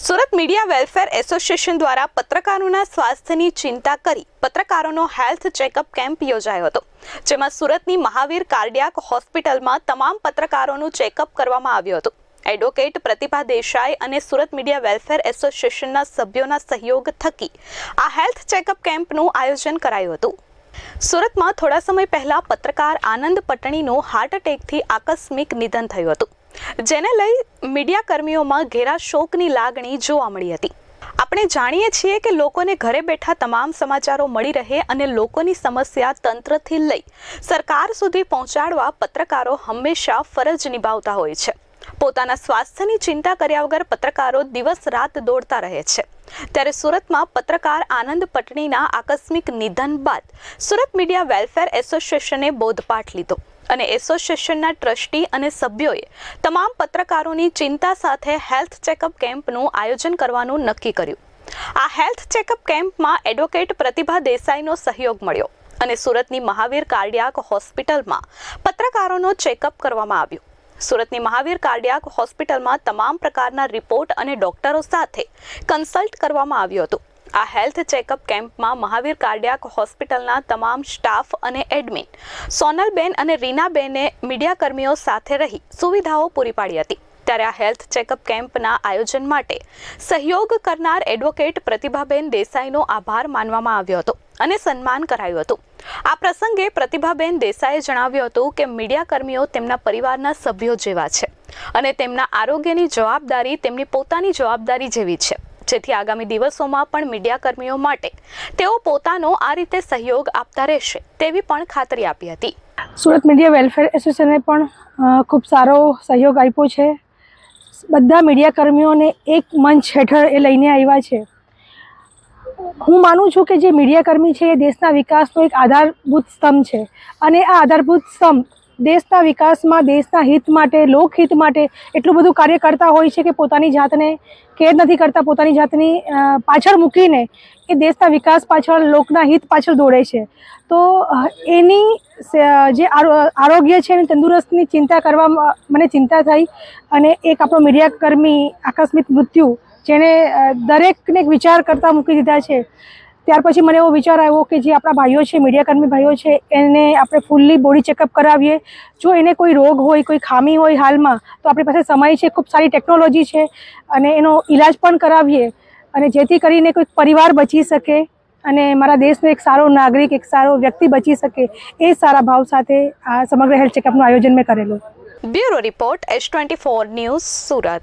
Surat media welfare association દ્વારા પત્રકારોના સ્વાસ્થ્યની ચિંતા કરી પત્રકારોનો હેલ્થ ચેકઅપ કેમ્પ યોજાયો હતો, જેમાં સુરતની મહાવીર કાર્ડિયાક હોસ્પિટલમાં તમામ પત્રકારોનું ચેકઅપ કરવામાં આવ્યું હતું. એડવોકેટ પ્રતિભા દેસાઈ અને સુરત મીડિયા વેલફેર એસોસિએશનના સભ્યોના સહયોગ થકી આ હેલ્થ ચેકઅપ કેમ્પનું આયોજન કરાયું હતું. સુરતમાં થોડા સમય પહેલા પત્રકાર આનંદ પટણીનું હાર્ટ એટેકથી આકસ્મિક નિધન થયું હતું. જેને લઈ મીડિયા કર્મીઓમાં ઘેરા શોકની લાગણી જોવા મળી હતી. આપણે જાણીએ છીએ કે લોકોને ઘરે બેઠા તમામ સમાચારો મળી રહે અને લોકોની સમસ્યા તંત્રથી લઈ સરકાર સુધી પહોંચાડવા પત્રકારો હંમેશા ફરજ નિભાવતા હોય છે. પોતાના સ્વાસ્થ્યની ચિંતા કર્યા વગર પત્રકારો દિવસ રાત દોડતા રહે છે. ત્યારે સુરતમાં પત્રકાર આનંદ પટણીના આકસ્મિક નિધન બાદ સુરત મીડિયા વેલફેર એસોસિએશને બોધપાઠ લીધો. અને એસોસિએશનના ટ્રસ્ટી અને સભ્યોએ તમામ પત્રકારોની ચિંતા સાથે હેલ્થ ચેકઅપ કેમ્પનું આયોજન કરવાનું નક્કી કર્યું. આ હેલ્થ ચેકઅપ કેમ્પમાં એડવોકેટ પ્રતિભા દેસાઈનો સહયોગ મળ્યો અને સુરતની મહાવીર કાર્ડિયાક હોસ્પિટલમાં પત્રકારોનો ચેકઅપ કરવામાં આવ્યો. સુરતની મહાવીર કાર્ડિયાક હોસ્પિટલમાં તમામ પ્રકારના રિપોર્ટ અને ડોક્ટરો સાથે કન્સલ્ટ કરવામાં આવ્યું હતું. આ હેલ્થ ચેકઅપ કેમ્પમાં મહાવીર કાર્ડિયાક હોસ્પિટલના તમામ સ્ટાફ અને એડમિન. સોનલબેન અને રીનાબેને મીડિયાકર્મીઓ સાથે રહી સુવિધાઓ પૂરી પાડી હતી. ત્યારે આ હેલ્થ ચેકઅપ કેમ્પના આયોજન માટે સહયોગ કરનાર એડવોકેટ પ્રતિભાબેન દેસાઈનો આભાર માનવામાં આવ્યો હતો અને સન્માન કરાયું હતું. આ પ્રસંગે પ્રતિભાબેન દેસાઈએ જણાવ્યું હતું કે મીડિયા કર્મીઓ તેમના પરિવારના સભ્યો જેવા છે અને તેમના આરોગ્યની જવાબદારી તેમની પોતાની જવાબદારી જેવી છે. જેથી આગામી દિવસોમાં પણ મીડિયા કર્મીઓ માટે તેઓ પોતાનો આ રીતે સહયોગ આપતા રહેશે તેવી પણ ખાતરી આપી હતી. સુરત મીડિયા વેલફેર એસોસિએશને પણ ખૂબ સારો સહયોગ આપ્યો છે. બધા મીડિયા કર્મીઓને એક મંચ હેઠળ એ લઈને આવ્યા છે. હું માનું છું કે જે મીડિયા કર્મી છે એ દેશના વિકાસનો એક આધારભૂત સ્તંભ છે. અને આ આધારભૂત સ્તંભ દેશના વિકાસમાં, દેશના હિત માટે, લોકહિત માટે એટલું બધું કાર્ય કરતા હોય છે કે પોતાની જાતને કેર નથી કરતા, પોતાની જાતની પાછળ મૂકીને એ દેશના વિકાસ પાછળ, લોકના હિત પાછળ દોડે છે. તો એની જે આરોગ્ય છે એની તંદુરસ્તની ચિંતા કરવામાં મને ચિંતા થઈ અને એક આપણો મીડિયાકર્મી આકસ્મિક મૃત્યુ જેણે દરેકને વિચાર કરતા મૂકી દીધા છે. ત્યાર પછી મને એવો વિચાર આવ્યો કે જે આપણા ભાઈઓ છે, મીડિયાકર્મી ભાઈઓ છે, એને આપણે ફૂલ્લી બોડી ચેકઅપ કરાવીએ. જો એને કોઈ રોગ હોય, કોઈ ખામી હોય હાલમાં, તો આપણી પાસે સમય છે, ખૂબ સારી ટેકનોલોજી છે અને એનો ઈલાજ પણ કરાવીએ. અને જેથી કરીને કોઈક પરિવાર બચી શકે અને મારા દેશનો એક સારો નાગરિક, એક સારો વ્યક્તિ બચી શકે એ સારા ભાવ સાથે આ સમગ્ર હેલ્થ ચેકઅપનું આયોજન મેં કરેલું. Bureau report S twenty four news Surat.